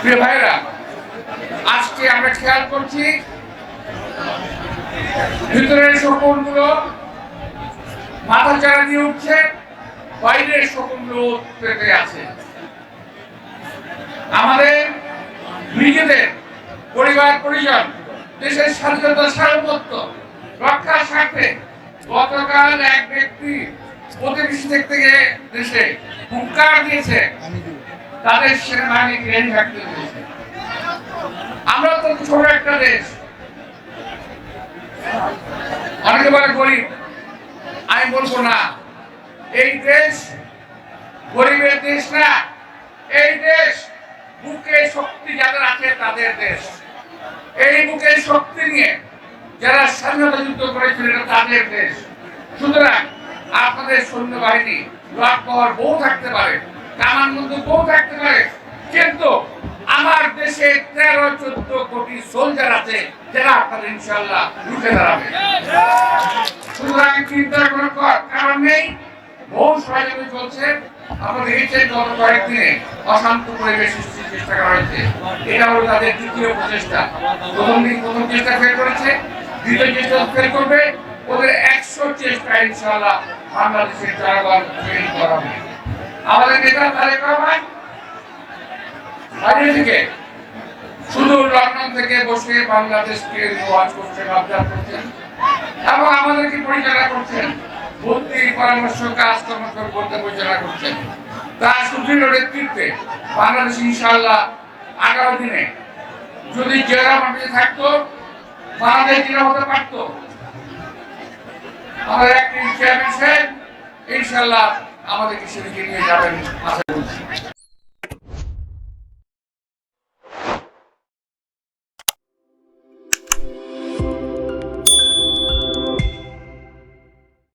প্রিয় ভাইরা আজকে আমরা খেয়াল করছি ভিতরের শকুনগুলো মাথা চারা দিয়ে উঠছে, বাইরের শকুনগুলো পেতে আছে। আমাদের নিজেদের পরিবার, পরিজন, দেশের স্বাধীনতা, সার্বভৌমত্ব রক্ষার স্বার্থে গতকাল এক ব্যক্তি প্রতিবেশী থেকে দেশে হুঙ্কার দিয়েছে। তাদের সেনাবাহিনীকে রেডি থাকতে হয়েছে আমরা তো ছোট একটা দেশ। অনেকে বলে গরিব। আমি বলব না। এই দেশ গরিবের দেশ না। এই দেশ বুকে শক্তি যাদের আছে তাদের দেশ। এই বুকে শক্তি নিয়ে যারা স্বাধীনতা যুদ্ধ করেছিল এটা তাদের দেশ। সুতরাং আপনাদের সৈন্যবাহিনী রকবহর বউ থাকতে পারে। কামান বন্ধু বউ থাকতে পারে। কিন্তু আমার দেশে তেরো, চোদ্দ কোটি সোলজার আছে, যারা আপনাদের ইনশাল্লাহ রুখে দাঁড়াবে। সুতরাং চিন্তার কোনো কারণ নেই। বহু সহযোগী চলছে। আমরা দেখেছেন গত কয়েকদিনে অশান্ত পরিবেশ সৃষ্টির চেষ্টা করা হয়েছে, এটা হলো তাদের দ্বিতীয় প্রচেষ্টা। প্রথম দিন প্রথম চেষ্টা ফেল করেছে, দ্বিতীয় চেষ্টা ফেল করবে। ওদের একশো চেষ্টা ইনশাআল্লাহ বাংলাদেশের জনগণ ফেল করাবে। আমাদের নেতা তারেক রহমান থেকে শুধু লন্ডন থেকে বসে বাংলাদেশকে ওয়াচ করছেন অবজার্ভ করছেন, এবং আমাদেরকে পরিচালনা করছেন বুদ্ধি পরামর্শ কাজকর্ম করে বলতে পরিচালনা করছেন। তার সুদৃঢ় নেতৃত্বে বাংলাদেশ ইনশাআল্লাহ আগামী দিনে যদি জেলা মাটিতে থাকতো, বাংলাদেশ জেলা হতে পারতো। আমাদের একটি চেয়ারম্যান সাহেব, ইনশাআল্লাহ আমাদেরকে সেদিকে নিয়ে যাবেন আশা করছি।